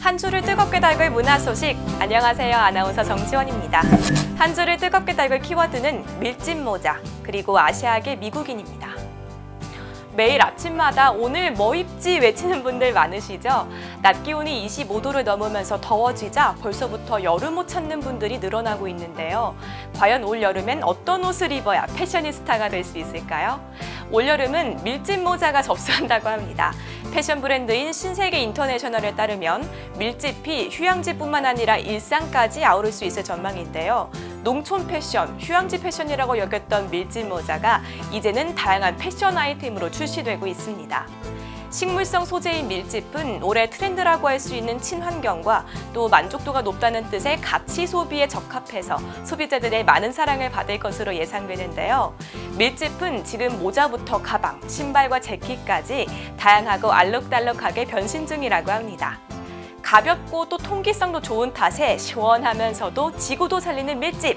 한 주를 뜨겁게 달글 문화 소식. 안녕하세요. 아나운서 정지원입니다. 한 주를 뜨겁게 달글 키워드는 밀짚 모자, 그리고 아시아계 미국인입니다. 매일 아침마다 오늘 뭐 입지 외치는 분들 많으시죠? 낮 기온이 25도를 넘으면서 더워지자 벌써부터 여름 옷 찾는 분들이 늘어나고 있는데요. 과연 올 여름엔 어떤 옷을 입어야 패셔니스타가 될 수 있을까요? 올 여름은 밀짚 모자가 접수한다고 합니다. 패션 브랜드인 신세계 인터내셔널에 따르면 밀짚이 휴양지뿐만 아니라 일상까지 아우를 수 있을 전망인데요. 농촌 패션, 휴양지 패션이라고 여겼던 밀짚 모자가 이제는 다양한 패션 아이템으로 출시되고 있습니다. 식물성 소재인 밀짚은 올해 트렌드라고 할 수 있는 친환경과 또 만족도가 높다는 뜻의 가치 소비에 적합해서 소비자들의 많은 사랑을 받을 것으로 예상되는데요. 밀짚은 지금 모자부터 가방, 신발과 재킷까지 다양하고 알록달록하게 변신 중이라고 합니다. 가볍고 또 통기성도 좋은 탓에 시원하면서도 지구도 살리는 밀짚.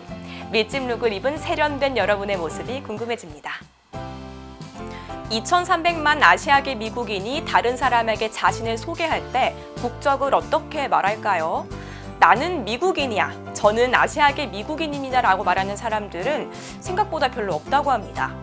밀짚 룩을 입은 세련된 여러분의 모습이 궁금해집니다. 2,300만 아시아계 미국인이 다른 사람에게 자신을 소개할 때 국적을 어떻게 말할까요? 나는 미국인이야. 저는 아시아계 미국인입니다. 라고 말하는 사람들은 생각보다 별로 없다고 합니다.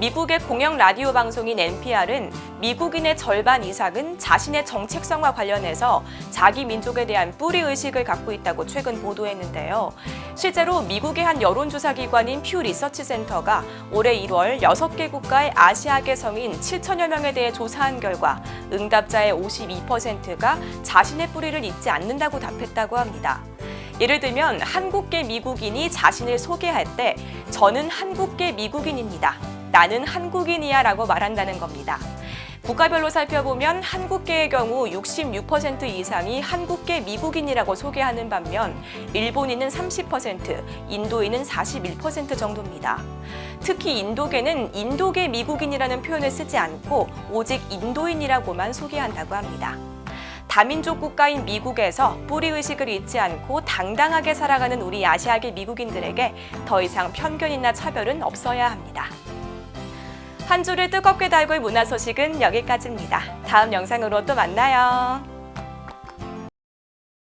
미국의 공영 라디오 방송인 NPR은 미국인의 절반 이상은 자신의 정체성과 관련해서 자기 민족에 대한 뿌리 의식을 갖고 있다고 최근 보도했는데요. 실제로 미국의 한 여론조사 기관인 퓨 리서치 센터가 올해 1월 6개 국가의 아시아계 성인 7천여 명에 대해 조사한 결과 응답자의 52%가 자신의 뿌리를 잊지 않는다고 답했다고 합니다. 예를 들면 한국계 미국인이 자신을 소개할 때 저는 한국계 미국인입니다. 나는 한국인이야 라고 말한다는 겁니다. 국가별로 살펴보면 한국계의 경우 66% 이상이 한국계 미국인이라고 소개하는 반면 일본인은 30%, 인도인은 41% 정도입니다. 특히 인도계는 인도계 미국인이라는 표현을 쓰지 않고 오직 인도인이라고만 소개한다고 합니다. 다민족 국가인 미국에서 뿌리 의식을 잊지 않고 당당하게 살아가는 우리 아시아계 미국인들에게 더 이상 편견이나 차별은 없어야 합니다. 한 주를 뜨겁게 달굴 문화 소식은 여기까지입니다. 다음 영상으로 또 만나요.